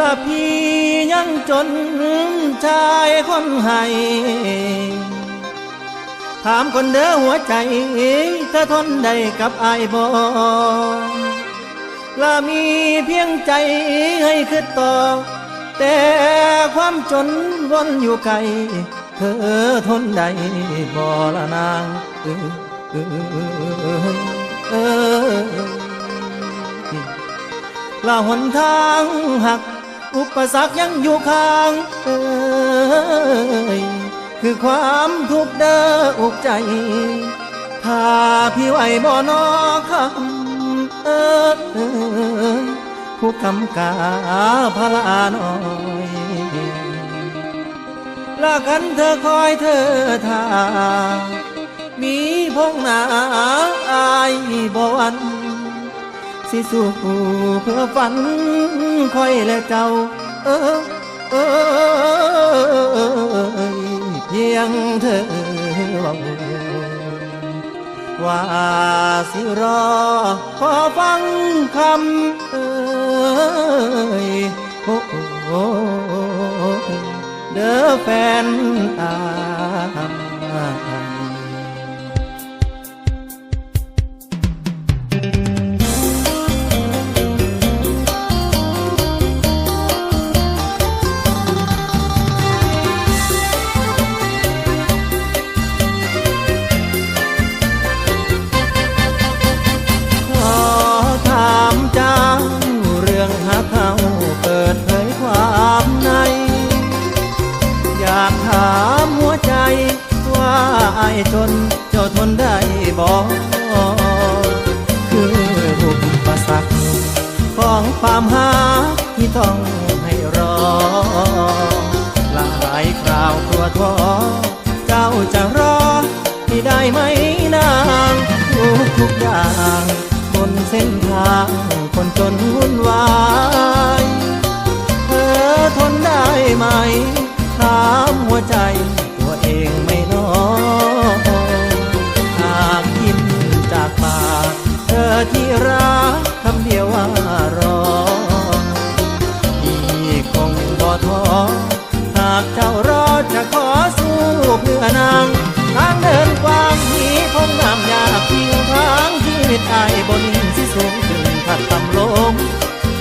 ละพี่ยังจนชายคนให้ถามคนเด้อหัวใจเธอทนได้กับอายบ่ละมีเพียงใจให้คิดต่อ แต่ความจนวนอยู่ไกล เธอทนได้บ่ละนางเออเออเออละหนทางหัก อุปสรรคยังอยู่ข้างเอ้ยคือความทุกข์เด้ออุกใจ ถ้าพี่ไหวบ่นอคำเอ้ยผู้คำกาพลาน้อยละกันเธอคอยเธอทามีพงหนาอายบ่วัน สิสู้เพื่อฝันคอยและเจ้า เออเออเพียงเธอว่าว่าสิรอ ขอฟังคำเอ่ยโอ้โอ้เด้อแฟนากถามหัวใจ ว่าไอ้จนเจ้าทนได้บอกคืออุปสรรคของความหาที่ต้องให้รอ หลายคราวตัวท้อเจ้าจะรอที่ได้ไหมนางทุกทุกอย่างบนเส้นทางคนจนวุ่นวาย ที่รักคำเดียวว่ารอพี่คงบ่ท้อหากเจ้ารอจะขอสู้เพื่อนางทางเดินกว้างที่คงงามยากเพียงทางชีวิตไอ้ายบนสิสูงขึ้นพัดต่ำลง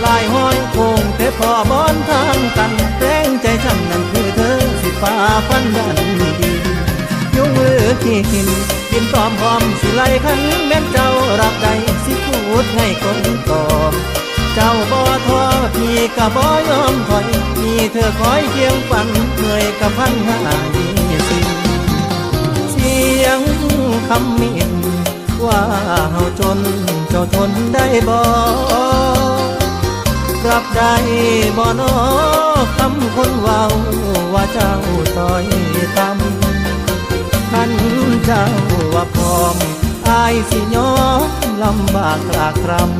ลายห้อยคงแต่พอบอนทางกันแรงใจฉันนั้นคือเธอสิฟ้าฟันดันดียุ่งมือที่หินยินตอมพอมสิไลขันแม่นเจ้ารับใด ดให้คนต่อ เจ้าบ่ท้อพี่ก็บ่ยอมถอย มีเธอคอยเคียงฝันเหนื่อยกับพันหายี่สิเสียงคำมินว่าเฮาจนเจ้าทนได้บ่รับได้บ่นอคำคนเว้าว่าเจ้าต้อยต่ำขันเจ้าว่าพร้อม อายสิยอมลำบากลากครำ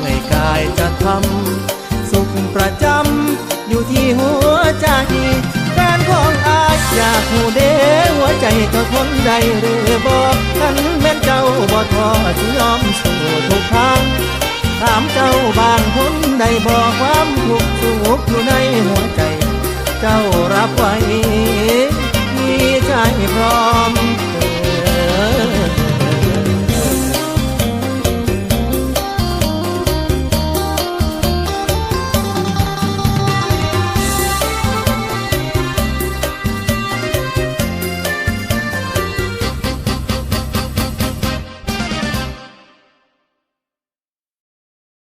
เหนื่อยกายจะทำสุขประจำอยู่ที่หัวใจแฟนของอายอยากหูเด้หัวใจจ้าทนได้หรือบอกกันแม่นเจ้าบ่ทอสิยอมสู้ทุกทางถามเจ้าบางคนได้บอกความทุกข์สุขอยู่ในหัวใจ เจ้ารับไว้ใจพร้อม